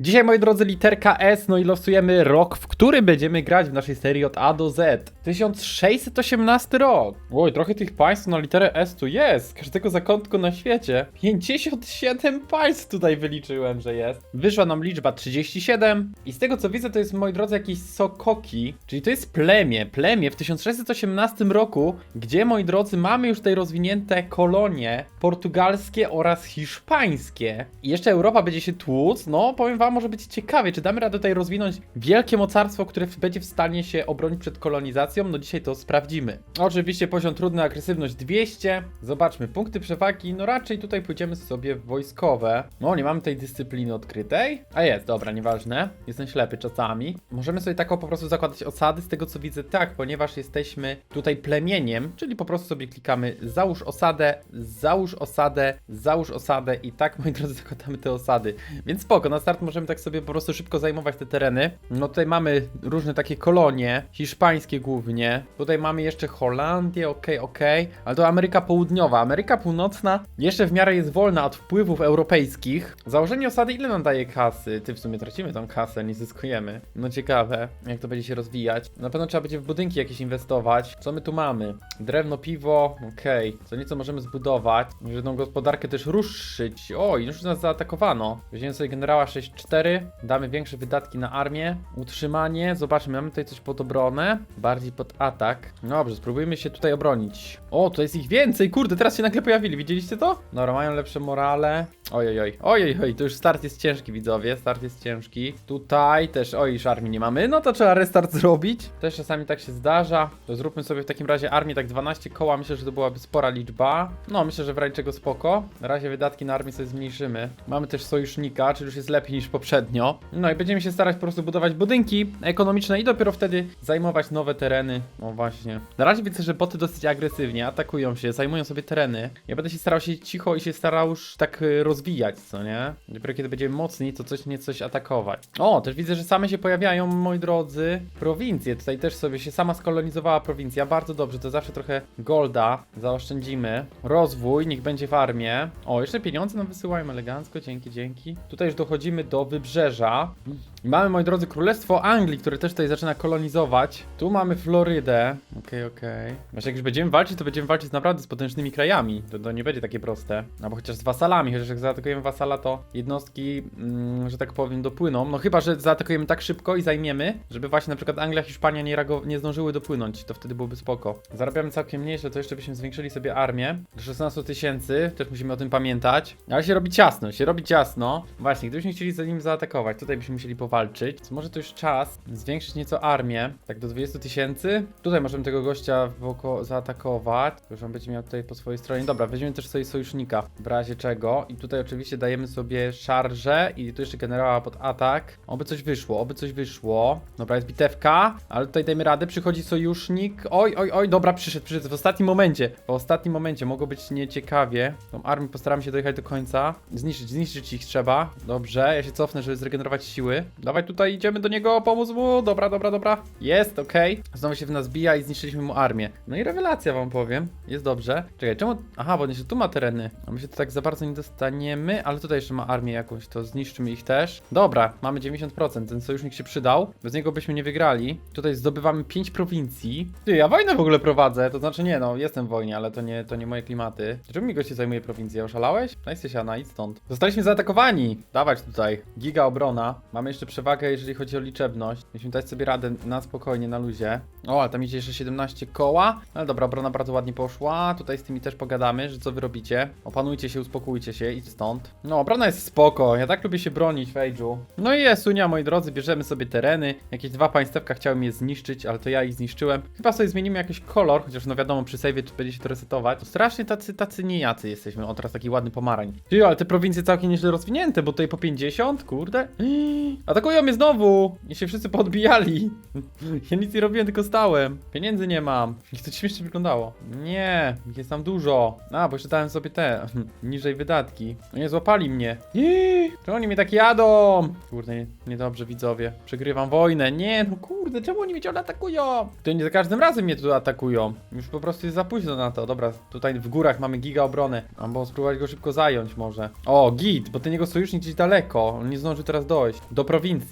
Dzisiaj, moi drodzy, literka S, no i losujemy rok, w którym będziemy grać w naszej serii od A do Z. 1618 rok. Oj, trochę tych państw na literę S tu jest. Każdego zakątku na świecie. 57 państw tutaj wyliczyłem, że jest. Wyszła nam liczba 37 i z tego co widzę, to jest, moi drodzy, jakieś Sokoki, czyli to jest plemię. Plemię w 1618 roku, gdzie, moi drodzy, mamy już tutaj rozwinięte kolonie portugalskie oraz hiszpańskie. I jeszcze Europa będzie się tłuc. No, powiem wam, może być ciekawie, czy damy radę tutaj rozwinąć wielkie mocarstwo, które będzie w stanie się obronić przed kolonizacją. No dzisiaj to sprawdzimy. Oczywiście poziom trudny, agresywność 200. Zobaczmy, punkty przewagi. No raczej tutaj pójdziemy sobie w wojskowe. No, nie mamy tej dyscypliny odkrytej. A jest, dobra, nieważne. Jestem ślepy czasami. Możemy sobie taką po prostu zakładać osady, z tego co widzę tak, ponieważ jesteśmy tutaj plemieniem, czyli po prostu sobie klikamy załóż osadę, załóż osadę, załóż osadę i tak, moi drodzy, zakładamy te osady. Więc spoko, na start możemy tak sobie po prostu szybko zajmować te tereny. No tutaj mamy różne takie kolonie, hiszpańskie głównie. Tutaj mamy jeszcze Holandię, okej, okej, ale to Ameryka Południowa. Ameryka Północna jeszcze w miarę jest wolna od wpływów europejskich. Założenie osady ile nam daje kasy? Ty w sumie tracimy tą kasę, nie zyskujemy. No ciekawe, jak to będzie się rozwijać. Na pewno trzeba będzie w budynki jakieś inwestować. Co my tu mamy? Drewno, piwo, okej. Co nieco możemy zbudować, żeby tą gospodarkę też ruszyć. O, już nas zaatakowano. Weźmiemy sobie generała 6-4, damy większe wydatki na armię, utrzymanie, zobaczmy, mamy tutaj coś pod obronę, bardziej pod atak. Dobrze, spróbujmy się tutaj obronić. O, to jest ich więcej, kurde, teraz się nagle pojawili, widzieliście to? Dobra, mają lepsze morale. Oj, oj, oj, oj, to już start jest ciężki, widzowie, start jest ciężki. Tutaj też, oj, już armii nie mamy, no to trzeba restart zrobić. Też czasami tak się zdarza. To zróbmy sobie w takim razie armię, tak 12 koła, myślę, że to byłaby spora liczba. No, myślę, że w razie czego spoko. Na razie wydatki na armię sobie zmniejszymy. Mamy też sojusznika, czyli już jest lepiej niż poprzednio. No i będziemy się starać po prostu budować budynki ekonomiczne i dopiero wtedy zajmować nowe tereny. O właśnie. Na razie widzę, że boty dosyć agresywnie atakują się, zajmują sobie tereny. Ja będę się starał się cicho i się starał już tak y, rozwijać, co nie? Dopiero kiedy będziemy mocni, to coś nie coś atakować. O, też widzę, że same się pojawiają, moi drodzy, prowincje. Tutaj też sobie się sama skolonizowała prowincja. Bardzo dobrze, to zawsze trochę golda zaoszczędzimy. Rozwój, niech będzie w armię. O, jeszcze pieniądze nam wysyłają elegancko, dzięki, dzięki. Tutaj już dochodzimy do wybrzeża. Mamy, moi drodzy, Królestwo Anglii, które też tutaj zaczyna kolonizować. Tu mamy Florydę. Okej, okej. Właśnie jak już będziemy walczyć, to będziemy walczyć naprawdę z potężnymi krajami. To, to nie będzie takie proste. Albo chociaż z wasalami, chociaż jak zaatakujemy wasala, to jednostki, mm, że tak powiem, dopłyną. No chyba, że zaatakujemy tak szybko i zajmiemy, żeby właśnie na przykład Anglia, Hiszpania nie, nie zdążyły dopłynąć. To wtedy byłoby spoko. Zarabiamy całkiem nieźle, to jeszcze byśmy zwiększyli sobie armię. Do 16 tysięcy, też musimy o tym pamiętać. Ale się robi ciasno, się robi ciasno. Właśnie, gdybyśmy chcieli za nim zaatakować, tutaj byśmy musieli powalczyć. Więc może to już czas zwiększyć nieco armię, tak do 20 tysięcy. Tutaj możemy tego gościa woko- zaatakować. Już on będzie miał tutaj po swojej stronie. Dobra, weźmiemy też sobie sojusznika w razie czego. I tutaj oczywiście dajemy sobie szarżę i tu jeszcze generała pod atak. Oby coś wyszło, oby coś wyszło. Dobra, jest bitewka, ale tutaj dajmy radę. Przychodzi sojusznik. Oj, oj, oj, dobra, przyszedł, przyszedł w ostatnim momencie. W ostatnim momencie mogło być nieciekawie. Tą armię postaram się dojechać do końca. Zniszczyć, zniszczyć ich trzeba. Dobrze, ja się cofnę, żeby zregenerować siły. Dawaj tutaj, idziemy do niego, pomóc mu. Dobra, dobra, dobra. Jest, okej. Znowu się w nas bija i zniszczyliśmy mu armię. No i rewelacja wam powiem. Jest dobrze. Czekaj, czemu... Aha, bo on jeszcze tu ma tereny. A my się tu tak za bardzo nie dostaniemy, ale tutaj jeszcze ma armię jakąś, to zniszczymy ich też. Dobra, mamy 90%, ten sojusznik się przydał. Bez niego byśmy nie wygrali. Tutaj zdobywamy 5 prowincji. Ty, ja wojnę w ogóle prowadzę, to znaczy nie no, jestem w wojnie, ale to nie, to nie moje klimaty. Czemu mi goście zajmuje prowincję? Oszalałeś? Daj się siana, idź stąd. Zostaliśmy zaatakowani! Dawać tutaj. Giga obrona. Mamy jeszcze przewagę, jeżeli chodzi o liczebność. Musimy dać sobie radę na spokojnie, na luzie. O, ale tam idzie jeszcze 17 koła. Ale dobra, obrona bardzo ładnie poszła. Tutaj z tymi też pogadamy, że co wy robicie. Opanujcie się, uspokójcie się, idź stąd. No, obrona jest spoko. Ja tak lubię się bronić w Age'u. No i jest, Unia, moi drodzy, bierzemy sobie tereny. Jakieś dwa państewka chciały mnie zniszczyć, ale to ja ich zniszczyłem. Chyba sobie zmienimy jakiś kolor, chociaż no wiadomo, przy tu będzie się to resetować. Strasznie tacy, tacy niejacy jesteśmy. O, teraz taki ładny pomarań. Ty, ale te prowincje całkiem nieźle rozwinięte, bo tutaj po 50, kurde. Atakują mnie znowu! I się wszyscy podbijali. Ja nic nie robiłem, tylko stałem. Pieniędzy nie mam. Jak to śmiesznie wyglądało. Nie, jest tam dużo. A, bo jeszcze dałem sobie te niżej wydatki. No nie złapali mnie. Iii, czemu oni mnie tak jadą? Kurde, nie- niedobrze widzowie. Przegrywam wojnę. Nie, no kurde, czemu oni mnie ciągle atakują? To nie za każdym razem mnie tu atakują. Już po prostu jest za późno na to. Dobra, tutaj w górach mamy giga obrony. Albo spróbować go szybko zająć może. O, git, bo ten jego sojusznik gdzieś daleko. On nie zdąży teraz dojść. Do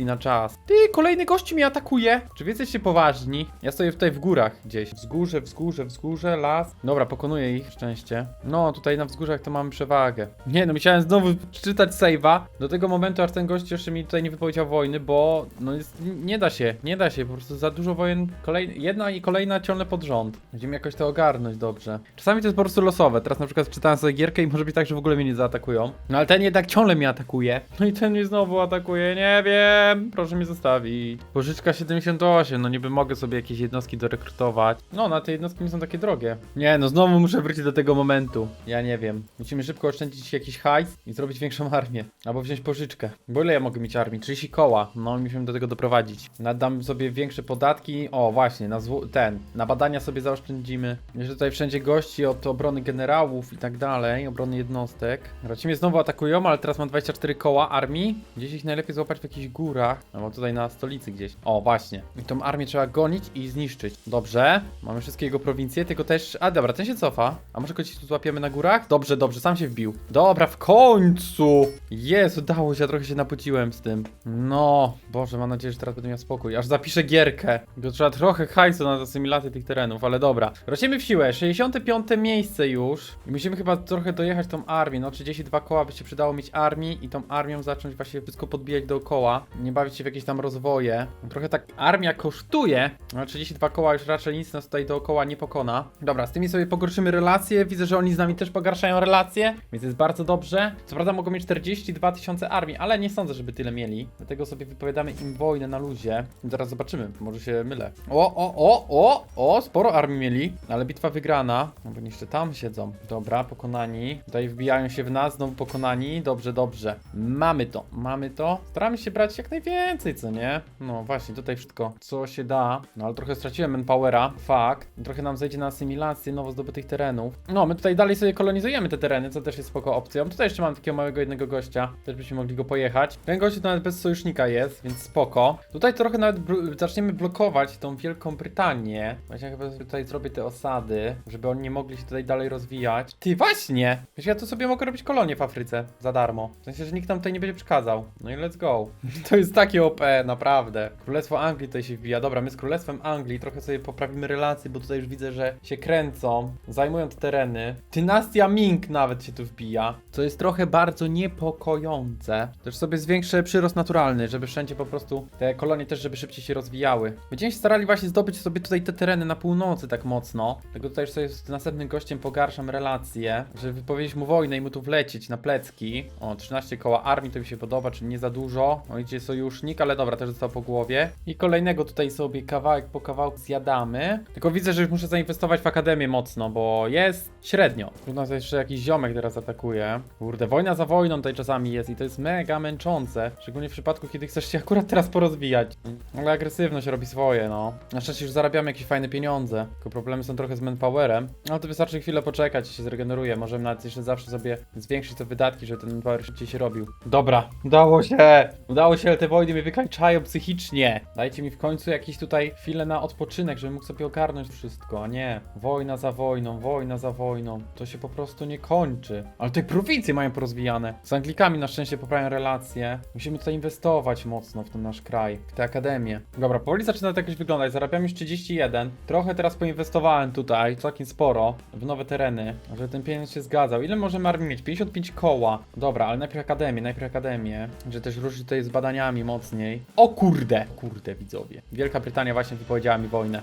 na czas. Ty, kolejny gości mnie atakuje. Czy wy jesteście poważni? Ja stoję tutaj w górach gdzieś. Wzgórze, wzgórze, wzgórze, las. Dobra, pokonuję ich, szczęście. No, tutaj na wzgórzach to mamy przewagę. Nie, no musiałem znowu czytać save'a. Do tego momentu, aż ten gość jeszcze mi tutaj nie wypowiedział wojny, bo no jest, nie da się, nie da się, po prostu za dużo wojen, kolej, jedna i kolejna ciągle pod rząd. Będziemy jakoś to ogarnąć dobrze. Czasami to jest po prostu losowe. Teraz na przykład czytałem sobie gierkę i może być tak, że w ogóle mnie nie zaatakują. No ale ten jednak ciągle mnie atakuje. No i ten mnie znowu atakuje, nie wiem. Proszę mnie zostawić. Pożyczka 78, no niby mogę sobie jakieś jednostki dorekrutować. No, na te jednostki nie są takie drogie. Nie, no znowu muszę wrócić do tego momentu. Ja nie wiem. Musimy szybko oszczędzić jakiś hajs i zrobić większą armię. Albo wziąć pożyczkę. Bo ile ja mogę mieć armii? 30 koła. No, musimy do tego doprowadzić. Nadam sobie większe podatki. O, właśnie, na ten. Na badania sobie zaoszczędzimy. Jeszcze tutaj wszędzie gości od obrony generałów i tak dalej. Obrony jednostek. Raczej mnie znowu atakują, ale teraz mam 24 koła armii. Gdzieś ich najlepiej złapać w jakichś górach. Albo tutaj na stolicy gdzieś. O, właśnie. I tą armię trzeba gonić i zniszczyć. Dobrze. Mamy wszystkie jego prowincje, tylko też... A, dobra, ten się cofa. A może go gdzieś tu złapiemy na górach? Dobrze, dobrze, sam się wbił. Dobra, w końcu! Jest, udało się, ja trochę się napociłem z tym. No, Boże, mam nadzieję, że teraz będę miał spokój. Aż zapiszę gierkę. Bo trzeba trochę hajsu na asymilację tych terenów, ale dobra. Rośniemy w siłę, 65 miejsce już. I musimy chyba trochę dojechać tą armię. No, 32 koła by się przydało mieć armii i tą armią zacząć właśnie wszystko podbijać dookoła. Nie bawić się w jakieś tam rozwoje. Trochę tak armia kosztuje, ale 32 koła już raczej nic nas tutaj dookoła nie pokona. Dobra, z tymi sobie pogorszymy relacje. Widzę, że oni z nami też pogarszają relacje, więc jest bardzo dobrze. Co prawda mogą mieć 42 tysiące armii, ale nie sądzę, żeby tyle mieli. Dlatego sobie wypowiadamy im wojnę na luzie. Zaraz zobaczymy, może się mylę. O, o, o, o, o, sporo armii mieli, ale bitwa wygrana. No bo jeszcze tam siedzą. Dobra, pokonani. Tutaj wbijają się w nas, znowu pokonani. Dobrze, dobrze. Mamy to, mamy to. Staramy się brać jak najwięcej, co nie? No właśnie, tutaj wszystko, co się da. No ale trochę straciłem manpowera, fakt. Trochę nam zejdzie na asymilację nowo zdobytych terenów. No, my tutaj dalej sobie kolonizujemy te tereny, co też jest spoko opcją. Tutaj jeszcze mam takiego małego jednego gościa, też byśmy mogli go pojechać. Ten gość to nawet bez sojusznika jest, więc spoko. Tutaj trochę nawet zaczniemy blokować tą Wielką Brytanię. Właśnie chyba tutaj zrobię te osady, żeby oni nie mogli się tutaj dalej rozwijać. Ty, właśnie! Wiesz, ja tu sobie mogę robić kolonie w Afryce za darmo. W sensie, że nikt nam tutaj nie będzie przeszkadzał. No i let's go. To jest takie OP, naprawdę. Królestwo Anglii tutaj się wbija. Dobra, my z Królestwem Anglii trochę sobie poprawimy relacje, bo tutaj już widzę, że się kręcą, zajmują te tereny. Dynastia Ming nawet się tu wbija, co jest trochę bardzo niepokojące. Też sobie zwiększę przyrost naturalny, żeby wszędzie po prostu te kolonie też, żeby szybciej się rozwijały. Będziemy się starali właśnie zdobyć sobie tutaj te tereny na północy tak mocno. Tego tutaj już sobie z następnym gościem pogarszam relacje, żeby wypowiedzieć mu wojnę i mu tu wlecieć na plecki. O, 13 koła armii to mi się podoba, czyli nie za dużo. O, idzie sojusznik, ale dobra, też został po głowie. I kolejnego tutaj sobie kawałek po kawałku zjadamy. Tylko widzę, że już muszę zainwestować w akademię mocno, bo jest średnio. Tu nas jeszcze jakiś ziomek teraz atakuje. Kurde, wojna za wojną tutaj czasami jest i to jest mega męczące. Szczególnie w przypadku, kiedy chcesz się akurat teraz porozwijać. Ale agresywność robi swoje, no. Na szczęście już zarabiamy jakieś fajne pieniądze. Tylko problemy są trochę z manpowerem. Ale to wystarczy chwilę poczekać się zregeneruje. Możemy nawet jeszcze zawsze sobie zwiększyć te wydatki, żeby ten manpower szybciej się robił. Dobra, udało się! Udało się, ale te wojny mnie wykańczają psychicznie. Dajcie mi w końcu jakieś tutaj chwilę na odpoczynek, żebym mógł sobie ogarnąć wszystko, a nie. Wojna za wojną, wojna za wojną. To się po prostu nie kończy. Ale te prowincje mają porozwijane. Z Anglikami na szczęście poprawiają relacje. Musimy tutaj inwestować mocno w ten nasz kraj, w tę akademię. Dobra, powoli zaczyna to jakoś wyglądać. Zarabiam już 31. Trochę teraz poinwestowałem tutaj, całkiem sporo, w nowe tereny, żeby ten pieniądz się zgadzał. Ile możemy armii mieć? 55 koła. Dobra, ale najpierw akademię, najpierw akademię. Że też ruszyć tutaj z badaniami mocniej. O kurde! Kurde, widzowie. Wielka Brytania właśnie wypowiedziała mi wojnę.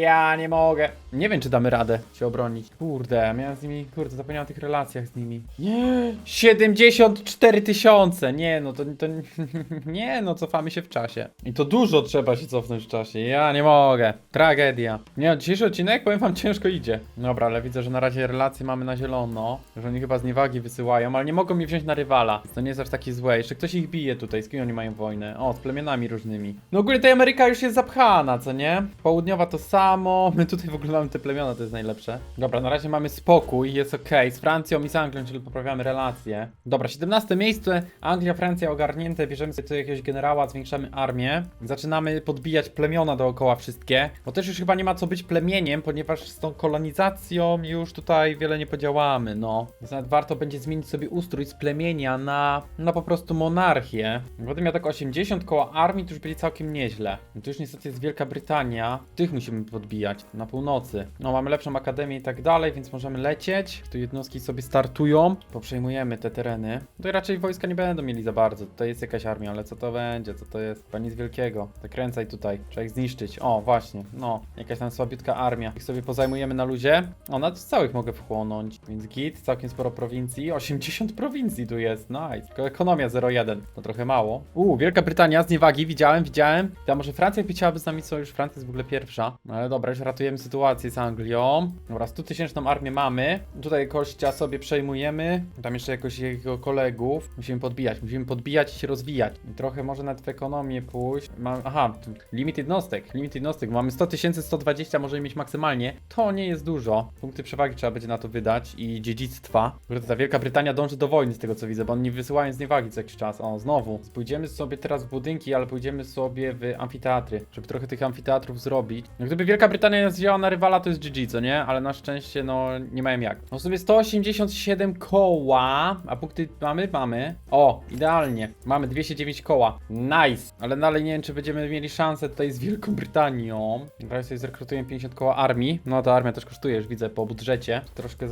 Ja nie mogę. Nie wiem, czy damy radę się obronić. Kurde, miałem z nimi, kurde, zapomniałem o tych relacjach z nimi. Nie! 74 tysiące! Nie, no to, to nie, no cofamy się w czasie. I to dużo trzeba się cofnąć w czasie. Ja nie mogę. Tragedia. Nie, dzisiejszy odcinek, powiem wam, ciężko idzie. Dobra, ale widzę, że na razie relacje mamy na zielono. Że oni chyba z niewagi wysyłają, ale nie mogą mi wziąć na rywala. To nie jest aż takie złe. Jeszcze ktoś ich bije tutaj. Z kim oni mają wojnę? O, z plemionami różnymi. No ogólnie ta Ameryka już jest zapchana, co nie? Południowa to samo. My tutaj w ogóle mamy te plemiona, to jest najlepsze. Dobra, na razie mamy spokój, jest ok. Z Francją i z Anglią, czyli poprawiamy relacje. Dobra, 17 miejsce, Anglia, Francja ogarnięte, bierzemy sobie tu jakiegoś generała, zwiększamy armię. Zaczynamy podbijać plemiona dookoła wszystkie, bo też już chyba nie ma co być plemieniem, ponieważ z tą kolonizacją już tutaj wiele nie podziałamy, no. Więc nawet warto będzie zmienić sobie ustrój z plemienia na, na po prostu monarchię. Potem tak 80 koła armii, to już będzie całkiem nieźle. No to już niestety jest Wielka Brytania, tych musimy podbijać, na północy. No mamy lepszą akademię i tak dalej, więc możemy lecieć. Tu jednostki sobie startują, poprzejmujemy te tereny. Tutaj raczej wojska nie będą mieli za bardzo, tutaj jest jakaś armia, ale co to będzie, co to jest? Chyba nic wielkiego. Tak kręcaj tutaj, trzeba ich zniszczyć. O, właśnie, no, jakaś tam słabiutka armia. Ich sobie pozajmujemy na luzie. O, z całych mogę wchłonąć, więc git, całkiem sporo prowincji. 80 prowincji tu jest, nice. Tylko ekonomia 0,1, to trochę mało. Uuu, Wielka Brytania, z niewagi, widziałem, widziałem. Ja może Francja chciałaby z nami sojusz, Francja jest w ogóle pierwsza. No ale dobra, już ratujemy sytuację z Anglią. Dobra, 100 tysięczną armię mamy. Tutaj kościa sobie przejmujemy. Tam jeszcze jakoś jego kolegów. Musimy podbijać, musimy podbijać i się rozwijać. I trochę może nawet w ekonomię pójść. Mam, aha, limit jednostek, limit jednostek. Mamy 100 tysięcy, 120 możemy mieć maksymalnie. To nie jest dużo. Punkty przewagi trzeba będzie na to wydać i dziedzictwa. Ta Wielka Brytania dąży do wojny z tego co widzę, bo oni wysyłają z niewagi co jakiś czas. O, znowu. Pójdziemy sobie teraz w budynki, ale pójdziemy sobie w amfiteatry, żeby trochę tych amfiteatrów zrobić. No, gdyby Wielka Brytania wzięła na rywala, to jest GG, co nie? Ale na szczęście, no, nie mają jak. No w sumie 187 koła, a punkty mamy? Mamy. O, idealnie. Mamy 209 koła. Nice. Ale dalej nie wiem, czy będziemy mieli szansę tutaj z Wielką Brytanią. Teraz sobie zrekrutujemy 50 koła armii. No, ta armia też kosztuje, już widzę, po budżecie. Troszkę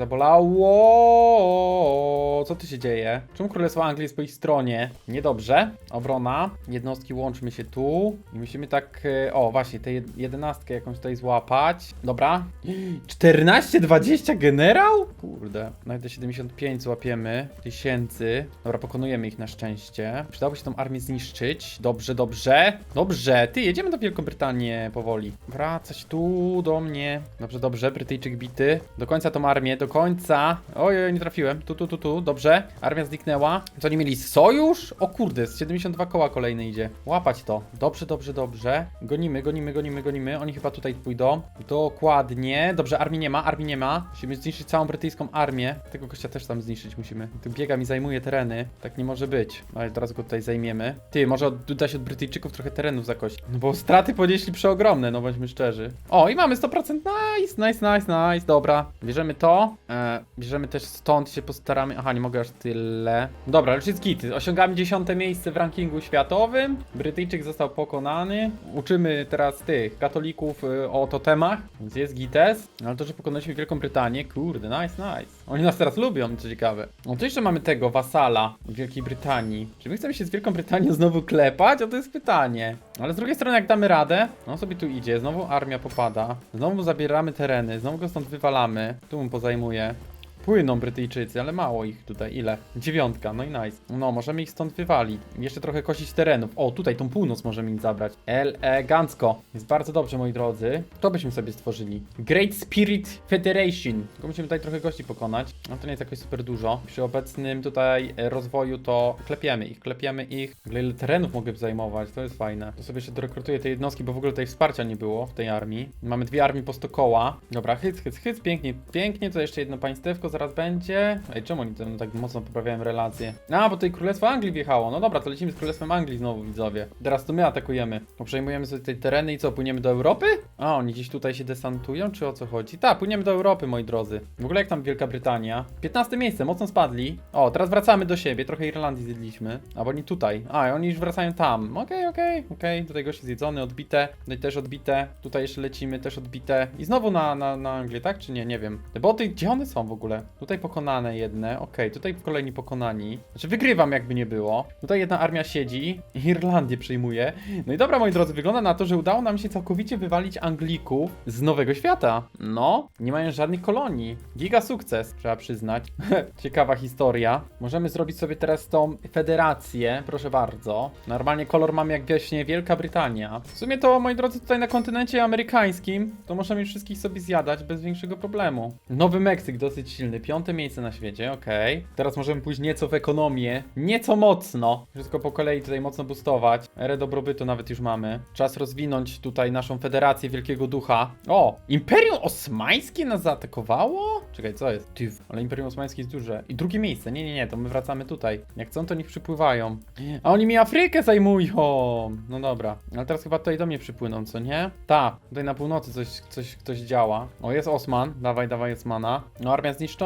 zabolało. Co tu się dzieje? Czemu Królestwo Anglii jest po ich stronie? Niedobrze. Obrona. Jednostki łączmy się tu. I musimy tak... e, O, właśnie, tę jed- jedenastkę jakąś tutaj złapać. Dobra. 14-20 generał? Kurde. Nawet do 75 złapiemy. Tysięcy. Dobra, pokonujemy ich na szczęście. Przydałoby się tą armię zniszczyć. Dobrze, dobrze. Dobrze. Ty, jedziemy do Wielką Brytanię powoli. Wracać tu do mnie. Dobrze, dobrze. Brytyjczyk bity. Do końca tą armię, do końca. Oj, nie trafiłem. Tu, tu, tu, tu. Dobrze. Armia zniknęła. Co oni mieli? Sojusz? O kurde, z 72 koła kolejny idzie. Łapać to. Dobrze, dobrze, dobrze. Gonimy, gonimy, gonimy, gonimy. Oni chyba tutaj pójdą. Dokładnie. Dobrze, armii nie ma, armii nie ma. Musimy zniszczyć całą brytyjską armię. Tego gościa też tam zniszczyć musimy. Tu biega mi zajmuje tereny. Tak nie może być. Ale teraz go tutaj zajmiemy. Ty, może od- dać od Brytyjczyków trochę terenów zakość. No bo straty ponieśli przeogromne, no bądźmy szczerzy. O, i mamy 100%. Nice, nice, nice, nice. Dobra. Bierzemy to. E, bierzemy też stąd się postaramy. Aha, nie mogę aż tyle. Dobra, już jest git. Osiągamy dziesiąte miejsce w rankingu światowym. Brytyjczyk został pokonany. Uczymy teraz tych katolików y, o totemach, więc jest gites. Ale to, że pokonaliśmy Wielką Brytanię, kurde, nice, nice. Oni nas teraz lubią, co ciekawe. No to jeszcze mamy tego wasala Wielkiej Brytanii. Czy my chcemy się z Wielką Brytanią znowu klepać? O to jest pytanie. Ale z drugiej strony, jak damy radę, no sobie tu idzie, znowu armia popada, znowu zabieramy tereny, znowu go stąd wywalamy, tu mu pozajmuje. Płyną Brytyjczycy, ale mało ich tutaj. Ile? Dziewiątka, no i nice. No, możemy ich stąd wywalić. Jeszcze trochę kosić terenów. O, tutaj tą północ możemy im zabrać. Elegancko. Jest bardzo dobrze, moi drodzy. To byśmy sobie stworzyli. Great Spirit Federation. Tylko musimy tutaj trochę gości pokonać. No to nie jest jakoś super dużo. Przy obecnym tutaj rozwoju to klepiemy ich, klepiemy ich. Ile terenów mogę zajmować, to jest fajne. To sobie jeszcze dorekrutuję te jednostki, bo w ogóle tutaj wsparcia nie było w tej armii. Mamy dwie armie po 100 koła. Dobra, hyc, hyc, hyc, pięknie, pięknie. To jeszcze jedno państewko zaraz będzie. Ej, czemu oni tam tak mocno poprawiają relacje? A, bo tutaj Królestwo Anglii wjechało. No dobra, to lecimy z Królestwem Anglii znowu, widzowie. Teraz to my atakujemy. No, Przejmujemy sobie te tereny i co, płyniemy do Europy? A, oni gdzieś tutaj się desantują, czy o co chodzi? Tak, płyniemy do Europy, moi drodzy. W ogóle jak tam Wielka Brytania? 15 miejsce, mocno spadli. O, teraz wracamy do siebie, trochę Irlandii zjedliśmy. A, bo oni tutaj. A, oni już wracają tam. Okej, okej, okej. Tutaj gości zjedzony, odbite. Tutaj też odbite. Tutaj jeszcze lecimy, też odbite. I znowu na, na, na Anglię, tak? Czy nie? Nie wiem. Te boty, gdzie one są w ogóle? Tutaj pokonane jedne, okej. Tutaj kolejni pokonani. Znaczy wygrywam jakby nie było. Tutaj jedna armia siedzi. Irlandię przejmuje. No i dobra, moi drodzy, wygląda na to, że udało nam się całkowicie wywalić Anglików z Nowego Świata. No, nie mają żadnych kolonii. Giga sukces, trzeba przyznać. Ciekawa historia. Możemy zrobić sobie teraz tą federację, proszę bardzo. Normalnie kolor mamy jak wieśnie Wielka Brytania. W sumie to, moi drodzy, tutaj na kontynencie amerykańskim, to możemy wszystkich sobie zjadać bez większego problemu. Nowy Meksyk dosyć silny. Silny. Piąte miejsce na świecie, okej. Teraz możemy pójść nieco w ekonomię. Nieco mocno. Wszystko po kolei tutaj mocno boostować. Erę dobrobytu nawet już mamy. Czas rozwinąć tutaj naszą Federację Wielkiego Ducha. O! Imperium Osmańskie nas zaatakowało? Czekaj, co jest? Ty, ale Imperium Osmańskie jest duże. I drugie miejsce. Nie, nie, nie, to my wracamy tutaj. Jak chcą, to niech przypływają. A oni mi Afrykę zajmują! No dobra. Ale teraz chyba tutaj do mnie przypłyną, co nie? Ta, tutaj na północy coś, coś, coś działa. O, jest Osman. Dawaj, dawaj Osmana. No, armia zniszczona.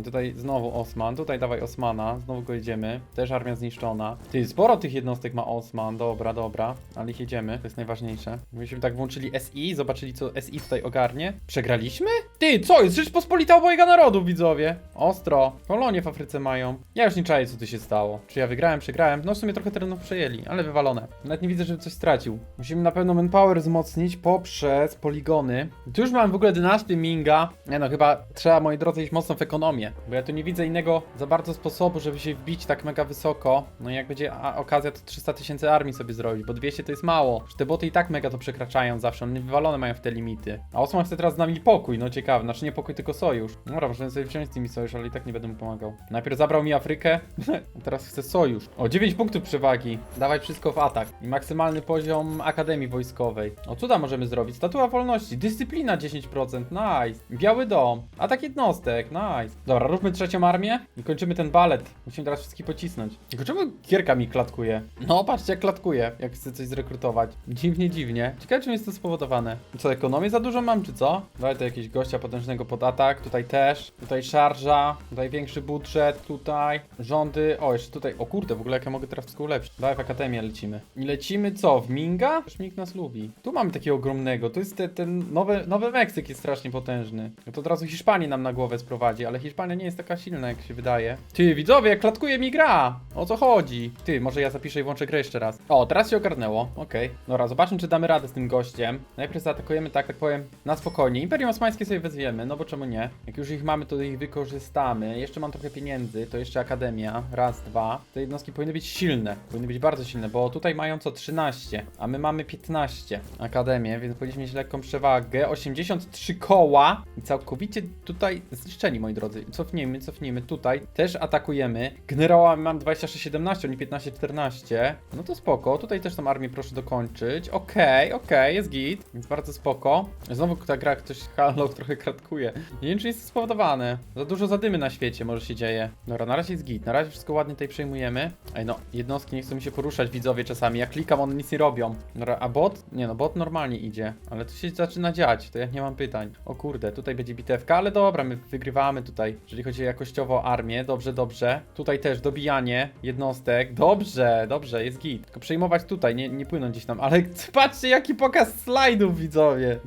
I tutaj znowu Osman. Tutaj dawaj Osmana. Znowu go jedziemy. Też armia zniszczona. Ty, sporo tych jednostek ma Osman. Dobra, dobra. Ale ich jedziemy. To jest najważniejsze. Myśmy tak włączyli SI, zobaczyli co SI tutaj ogarnie. Przegraliśmy? Ty, co jest? Rzeczpospolita obojga narodów, widzowie. Ostro. Kolonie w Afryce mają. Ja już nie czaję, co tu się stało. Czy ja wygrałem, przegrałem? No w sumie trochę terenów przejęli, ale wywalone. Nawet nie widzę, żeby coś stracił. Musimy na pewno manpower wzmocnić poprzez poligony. Tu już mam w ogóle dynastię Minga. Nie no, chyba trzeba, moi drodzy, iść mocno w ekonomię. Bo ja tu nie widzę innego za bardzo sposobu, żeby się wbić tak mega wysoko. No i jak będzie okazja, to 300 tysięcy armii sobie zrobić, bo 200 to jest mało. Że te boty i tak mega to przekraczają zawsze, one wywalone mają w te limity. A Osman chce teraz z nami pokój, no ciekawe. Znaczy nie pokój, tylko sojusz. No Dobra, możemy sobie wziąć z nimi sojusz, ale i tak nie będę mu pomagał. Najpierw zabrał mi Afrykę, a teraz chce sojusz. O, 9 punktów przewagi. Dawaj wszystko w atak. I maksymalny poziom Akademii Wojskowej. O, cuda możemy zrobić. Statua wolności. Dyscyplina 10%. Nice. Biały dom. Atak jednostek. Nice. Dobra, róbmy trzecią armię i kończymy ten balet. Musimy teraz wszystkich pocisnąć. Tylko czemu Gierka mi klatkuje? No, patrzcie jak klatkuje, jak chcę coś zrekrutować. Dziwnie, dziwnie. Ciekawe czym jest to spowodowane. Co, ekonomię za dużo mam, czy co? Dawaj to jakiegoś gościa potężnego pod atak. Tutaj też. Tutaj szarża. Tutaj większy budżet. Tutaj. Rządy. O, jeszcze tutaj. O kurde, w ogóle jak ja mogę teraz wszystko ulepszyć. Dawaj w Akademię lecimy. I lecimy co? W Minga? Przecież Ming nas lubi. Tu mamy takiego ogromnego. To jest te, ten nowy, nowy Meksyk jest strasznie potężny. No to od razu Hiszpanię nam na głowę sprowadzi, ale Hiszpania nie jest taka silna, jak się wydaje. Ty, widzowie, klatkuje mi gra! O co chodzi? Ty, może ja zapiszę i włączę grę jeszcze raz. O, teraz się ogarnęło. Okej. Dobra, zobaczmy, czy damy radę z tym gościem. Najpierw zaatakujemy, tak jak powiem, na spokojnie. Imperium Osmańskie sobie wezwiemy, no bo czemu nie? Jak już ich mamy, to ich wykorzystamy. Jeszcze mam trochę pieniędzy, to jeszcze Akademia. Raz, dwa. Te jednostki powinny być silne. Powinny być bardzo silne, bo tutaj mają co 13, a my mamy 15 Akademię, więc powinniśmy mieć lekką przewagę. 83 koła i całkowicie tutaj zniszczeni, moi drodzy. Cofnijmy, cofnijmy. Tutaj też atakujemy. Generała mam 26-17, oni 15-14. No to spoko. Tutaj też tą armię proszę dokończyć. Okej, okej, jest git. Więc bardzo spoko. Znowu ta gra ktoś halo trochę kratkuje. Nie wiem, czy jest to spowodowane. Za dużo zadymy na świecie może się dzieje. Dobra, na razie jest git. Na razie wszystko ładnie tutaj przejmujemy. Ej no, jednostki nie chcą mi się poruszać, widzowie czasami. Ja klikam, one nic nie robią. Dobra, a bot? Nie no, bot normalnie idzie. Ale tu się zaczyna dziać, to ja nie mam pytań. O kurde, tutaj będzie bitewka, ale dobra, my wygrywamy tutaj. Jeżeli chodzi o jakościowo armię, dobrze, dobrze. Tutaj też dobijanie jednostek. Dobrze, dobrze, jest git. Tylko przejmować tutaj, nie, nie płynąć gdzieś tam. Ale patrzcie, jaki pokaz slajdów, widzowie.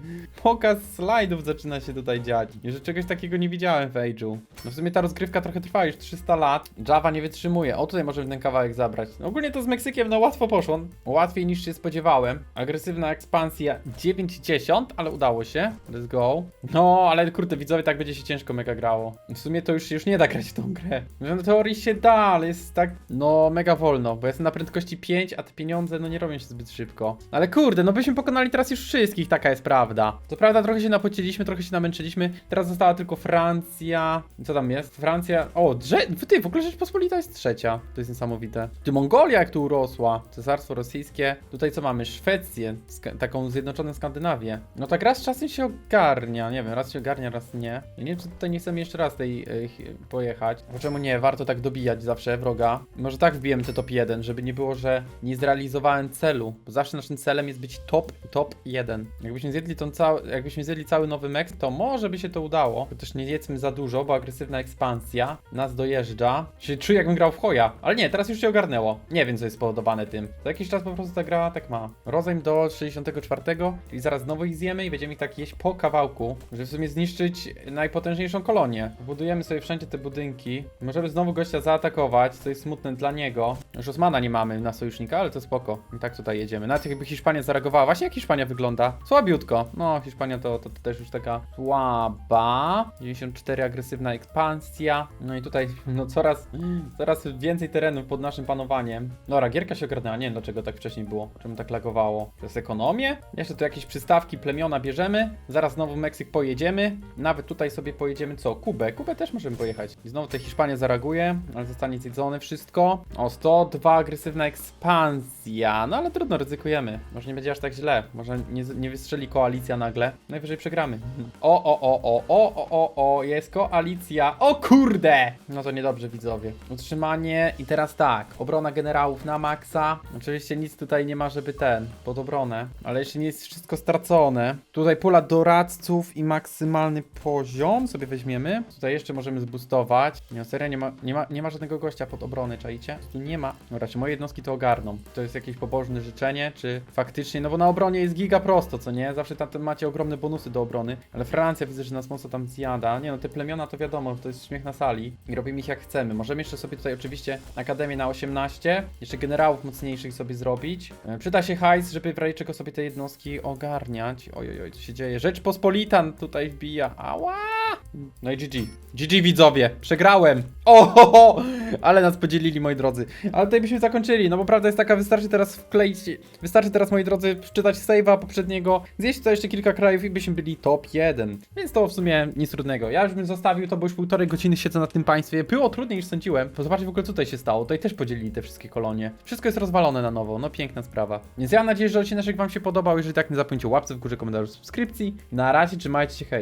Pokaz slajdów zaczyna się tutaj dziać. Jeszcze czegoś takiego nie widziałem w Age'u. No w sumie ta rozgrywka trochę trwa już 300 lat. Java nie wytrzymuje. O, tutaj możemy ten kawałek zabrać. No, ogólnie to z Meksykiem no łatwo poszło. Łatwiej niż się spodziewałem. Agresywna ekspansja 9-10, ale udało się. Let's go. No, ale kurde, widzowie, tak będzie się ciężko mega grało. W sumie to już już nie da grać w tą grę. Że na teorii się da, ale jest tak, no, mega wolno, bo jestem na prędkości 5, a te pieniądze, no, nie robią się zbyt szybko. Ale kurde, no byśmy pokonali teraz już wszystkich, taka jest prawda. To prawda, trochę się napociliśmy, trochę się namęczyliśmy. Teraz została tylko Francja. Co tam jest? Francja. O, drze... ty, w ogóle Rzeczpospolita jest trzecia. To jest niesamowite. Ty, Mongolia jak tu urosła. Cesarstwo rosyjskie. Tutaj co mamy? Szwecję. Ska taką zjednoczoną Skandynawię. No tak raz czasem się ogarnia. Nie wiem, raz się ogarnia, raz nie. Ja nie wiem, czy tutaj nie chcemy jeszcze raz tej y, pojechać. Bo czemu nie? Warto tak dobijać zawsze wroga. Może tak wbijemy te top 1, żeby nie było, że nie zrealizowałem celu. Bo zawsze naszym celem jest być top, top 1. Jakbyśmy zjedli tą cały, jakbyśmy zjedli cały nowy meks, to może by się to udało. Chociaż nie jedzmy za dużo, bo agresywna ekspansja nas dojeżdża. Się czuję jakbym grał w hoja. Ale nie, teraz już się ogarnęło. Nie wiem, co jest spowodowane tym. Za jakiś czas po prostu ta gra tak ma. Rozejm do 64, czyli zaraz znowu ich zjemy i będziemy ich tak jeść po kawałku, żeby w sumie zniszczyć najpotężniejszą kolonię. Budujemy sobie wszędzie te budynki. Możemy znowu gościa zaatakować, co jest smutne dla niego. Już Osmana nie mamy na sojusznika, ale to spoko. I tak tutaj jedziemy. Nawet jakby Hiszpania zareagowała. Właśnie jak Hiszpania wygląda? Słabiutko. No, Hiszpania to, to, to też już taka słaba. 94 agresywna ekspansja. No i tutaj no coraz, coraz więcej terenów pod naszym panowaniem. Dobra, gierka się ogarnęła. Nie wiem dlaczego tak wcześniej było. Czemu tak lagowało? To jest ekonomię? Jeszcze tu jakieś przystawki, plemiona bierzemy. Zaraz znowu Meksyk pojedziemy. Nawet tutaj sobie pojedziemy co? Kubę. Kubę też możemy pojechać. I znowu tutaj Hiszpania zareaguje, ale zostanie zjedzone wszystko. O, 102 agresywna ekspansja. No ale trudno, ryzykujemy. Może nie będzie aż tak źle. Może nie, nie wystrzeli koalicja nagle. Najwyżej przegramy. O, o, o, o, o, o, o, o, jest koalicja. O kurde! No to niedobrze, widzowie. Utrzymanie i teraz tak. Obrona generałów na maksa. Oczywiście nic tutaj nie ma, żeby ten, pod obronę. Ale jeszcze nie jest wszystko stracone. Tutaj pula doradców i maksymalny poziom sobie weźmiemy. Tutaj jeszcze możemy zboostować. Nie, serio, nie ma, nie ma, nie ma żadnego gościa pod obrony, czaicie? Tu nie ma. Dobra, czy moje jednostki to ogarną? To jest jakieś pobożne życzenie, czy faktycznie? No bo na obronie jest giga prosto, co nie? Zawsze tam macie ogromne bonusy do obrony. Ale Francja widzę, że nas mocno tam zjada. Nie no, te plemiona to wiadomo, to jest śmiech na sali. I robimy ich jak chcemy. Możemy jeszcze sobie tutaj oczywiście Akademię na 18. Jeszcze generałów mocniejszych sobie zrobić. E, Przyda się hajs, żeby czego sobie te jednostki ogarniać. Oj, oj, oj, co się dzieje? Rzeczpospolita tutaj wbija. Ała! No i GG. GG widzowie, przegrałem. O, ho, ho, ale nas podzielili moi drodzy. Ale tutaj byśmy zakończyli, no bo prawda jest taka, wystarczy teraz wkleić, wystarczy teraz moi drodzy wczytać save'a poprzedniego, zjeść tutaj jeszcze kilka krajów i byśmy byli top 1. Więc to w sumie nic trudnego. Ja już bym zostawił to, bo już półtorej godziny siedzę na tym państwie. Było trudniej niż sądziłem. To zobaczcie w ogóle co tutaj się stało. Tutaj też podzielili te wszystkie kolonie. Wszystko jest rozwalone na nowo, no piękna sprawa. Więc ja mam nadzieję, że odcinek wam się podobał. Jeżeli tak, nie zapomnijcie łapce w górze, komentarzu, subskrypcji. Na razie, trzymajcie się, hej.